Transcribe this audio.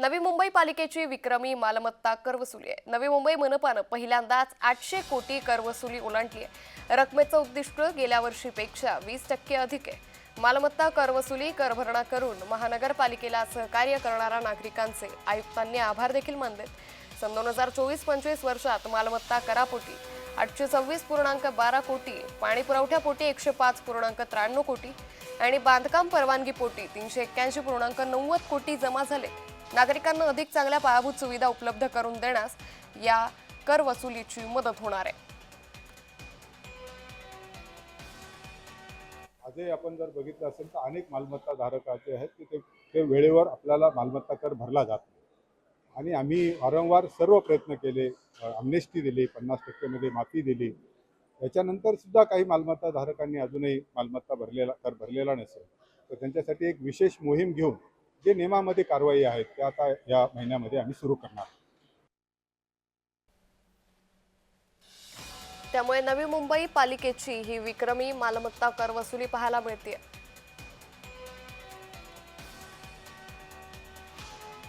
नवी मुंबई पालिकेची विक्रमी मालमत्ता कर वसुली आहे. नवी मुंबई मनपानं पहिल्यांदाच आठशे कोटी कर वसुली ओलांडली आहे. रकमेचं उद्दिष्ट गेल्या वर्षीपेक्षा वीस टक्के अधिक आहे. मालमत्ता कर वसुली करभरणा करून महानगरपालिकेला सहकार्य करणाऱ्या नागरिकांचे आयुक्तांनी आभार देखील मानले सन दोन हजार चोवीस पंचवीस वर्षात मालमत्ता करापोटी आठशे सव्वीस पूर्णांक बारा कोटी पाणी पुरवठ्यापोटी एकशे पाच पूर्णांक त्र्याण्णव कोटी आणि बांधकाम परवानगी पोटी तीनशे एक्क्याऐंशी पूर्णांक नव्वद कोटी जमा झाले. नागरिकांना अधिक चांगल्या पायाभूत सुविधा उपलब्ध करून देण्यास या कर वसुलीची मदत होणार आहे. आजही आपण जर बघितलं असेल तर अनेक मालमत्ता धारकाचे आहेत की ते ते वेळेवर आपल्याला मालमत्ता कर भरला जात नाही. आणि आम्ही वारंवार सर्व प्रयत्न केले अमनेस्टी दिली पन्नास टक्केमध्ये माफी दिली. त्याच्यानंतर सुद्धा काही मालमत्ता धारकांनी अजूनही मालमत्ता भरलेला कर भरलेला नसेल. तर त्यांच्यासाठी एक विशेष मोहीम घेऊन जे नियमामध्ये कारवाई आहेत त्या आता या महिन्यामध्ये आम्ही सुरू करणार त्यामुळे नवी मुंबई पालिकेची ही विक्रमी मालमत्ता कर वसुली पाहायला मिळते